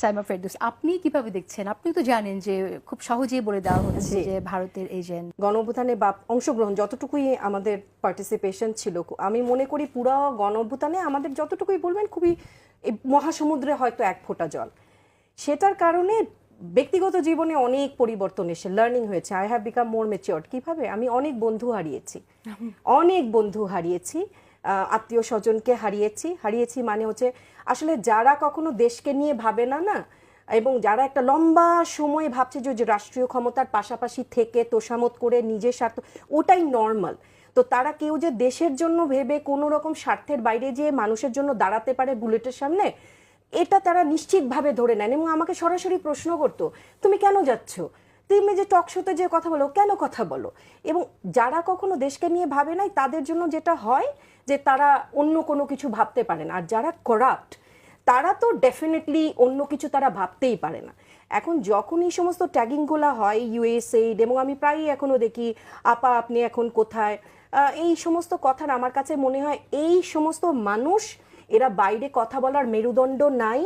সাইমা ফেরদৌস আপনি কীভাবে দেখছেন? আপনি তো জানেন যে খুব সহজেই বলে দেওয়া হচ্ছে যে ভারতের এজেন্ট। গণঅভ্যুত্থানে বা অংশগ্রহণ যতটুকুই আমাদের পার্টিসিপেশন ছিল আমি মনে করি পুরো গণঅভ্যুত্থানে আমাদের যতটুকুই বলবেন খুবই মহাসমুদ্রে হয়তো এক ফোঁটা জল। সেটার কারণে ব্যক্তিগত জীবনে অনেক পরিবর্তন এসে লার্নিং হয়েছে। I have become more mature কীভাবে? আমি অনেক বন্ধু হারিয়েছি। অনেক বন্ধু হারিয়েছি। আত্মীয় স্বজনকে হারিয়েছি। হারিয়েছি মানে হচ্ছে আসলে যারা কখনো দেশকে নিয়ে ভাবে না না, এবং যারা একটা লম্বা সময় ভাবছে যে রাষ্ট্রীয় ক্ষমতার পাশাপাশি থেকে তোষামত করে নিজের স্বার্থ, ওটাই নর্মাল তো তারা কেউ যে দেশের জন্য ভেবে কোনো রকম স্বার্থের বাইরে যেয়ে মানুষের জন্য দাঁড়াতে পারে বুলেটের সামনে, এটা তারা নিশ্চিতভাবে ধরে নেন। এবং আমাকে সরাসরি প্রশ্ন করতো, তুমি কেন যাচ্ছ? তুমি যে টক শোতে যে কথা বলো, কেন কথা বলো? এবং যারা কখনো দেশকে নিয়ে ভাবে নাই, তাদের জন্য যেটা হয় যে তারা অন্য কোনো কিছু ভাবতে পারে না। আর যারা করাপ্ট তারা তো ডেফিনেটলি অন্য কিছু তারা ভাবতেই পারে না। এখন যখন এই সমস্ত ট্যাগিংগুলো হয় ইউএসএইড এবং আমি প্রায়ই এখনও দেখি, আপা, আপনি এখন কোথায়? এই সমস্ত কথার আমার কাছে মনে হয় এই সমস্ত মানুষ এরা বাইরে কথা বলার মেরুদণ্ড নাই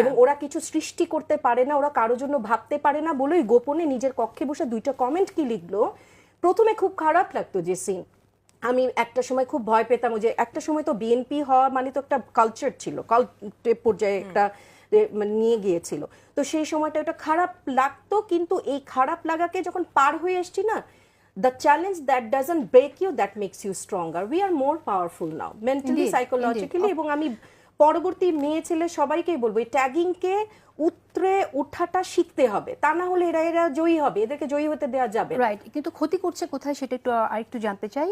এবং ওরা কিছু সৃষ্টি করতে পারে না ওরা কারোর জন্য ভাবতে পারে না বলেই গোপনে নিজের কক্ষে বসে দুইটা কমেন্ট কি লিখলো? প্রথমে খুব খারাপ লাগতো যে সিন আমি একটা সময় খুব ভয় পেতাম যে একটা সময় তো বিএনপি হওয়া মানে তো একটা কালচার ছিল কাল পর্যায়ে একটা মানে নিয়ে গিয়েছিল। তো সেই সময়টা এটা খারাপ লাগতো কিন্তু এই খারাপ লাগাকে যখন পার হয়ে এসছি না the challenge that doesn't break you that makes you stronger we are more powerful now mentally Indeed, এবং আমি পরবর্তী মেয়ে ছেলে সবাইকেই বলব এই ট্যাগিংকে উতরে ওঠাটা শিখতে হবে। তা না হলে এরা এরা জয়ী হবে এদেরকে জয়ী হতে দেওয়া যাবে। রাইট কিন্তু ক্ষতি করছে কোথায় সেটা একটু আরেকটু জানতে চাই।